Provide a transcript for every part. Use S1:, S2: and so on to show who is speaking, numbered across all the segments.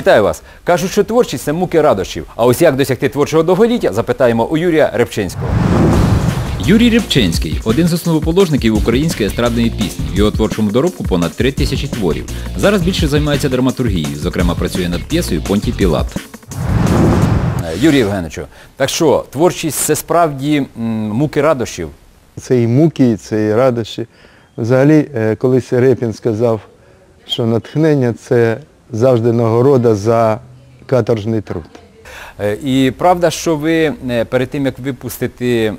S1: Вітаю вас! Кажуть, що творчість це муки радощів. А ось як досягти творчого довголіття, запитаємо у Юрія Репчинського. Юрій Репчинський один з основоположників української естрадної пісні. В його творчому доробку понад три тисячі творів. Зараз більше займається драматургією, зокрема працює над п'єсою Понті Пілат. Юрій Євгеновичу, так що творчість це справді м, муки радощів.
S2: Це і муки, це і радощі. Взагалі, е, колись Репін сказав, що натхнення це завжди нагорода за каторжний труд.
S1: Е, І правда, що ви е, перед тим, як випустити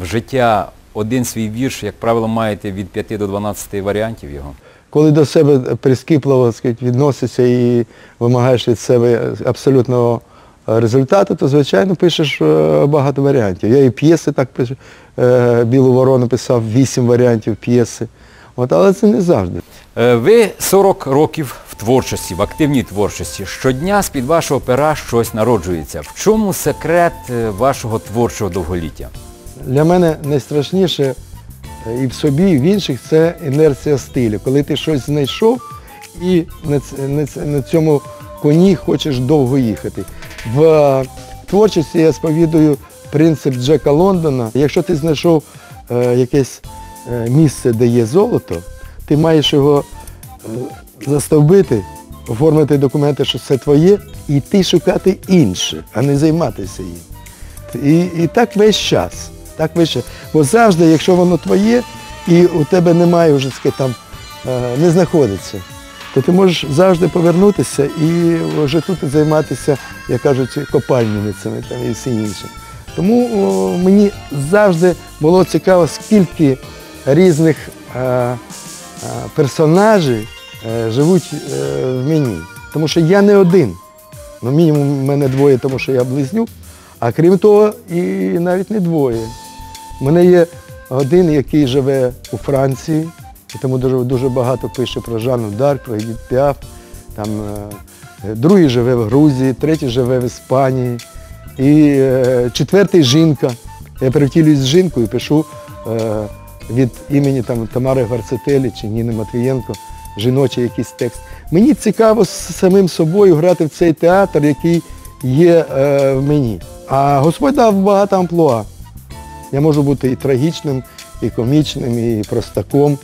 S1: в життя один свій вірш, як правило, маєте від 5 до 12 варіантів його.
S2: Коли до себе прискіпливо так сказати, відносишся і вимагаєш від себе абсолютного результату, то, звичайно, пишеш е, багато варіантів. Я і п'єси так пишу. Білу ворону писав вісім варіантів п'єси. От, але це не завжди.
S1: Е, Ви 40 років в творчості, в активній творчості. Щодня з-під вашого пера щось народжується. В чому секрет е, вашого творчого довголіття?
S2: Для мене найстрашніше е, і в собі, і в інших це інерція стилю. Коли ти щось знайшов і на, цьому коні хочеш довго їхати. В творчості я сповідую принцип Джека Лондона. Якщо ти знайшов якесь місце, де є золото, ти маєш його е, застовбити, оформити документи, що це твоє, і йти шукати інше, а не займатися їм. І, і так весь час. Так весь час. Бо завжди, якщо воно твоє, і у тебе немає вже сказати, там, е, не знаходиться, то ти можеш завжди повернутися і вже тут займатися, як кажуть, копальницями і всім іншим. Тому о, мені завжди було цікаво, скільки різних е, е, персонажів е, живуть в мені. Тому що я не один. Ну, мінімум в мене двоє, тому що я близнюк, а крім того, і навіть не двоє. У мене є один, який живе у Франції, і тому дуже, дуже багато пише про Жанну Дарк, про Едіт Піаф. Там, другий живе в Грузії, третій живе в Іспанії. І четвертий жінка. Я перевтілююсь з жінкою і пишу від імені там, Тамари Гарцетелі чи Ніни Матвієнко жіночий якийсь текст. Мені цікаво з самим собою грати в цей театр, який є е, в мені. А Господь дав багато амплуа. Я можу бути і трагічним, і комічним, і простаком.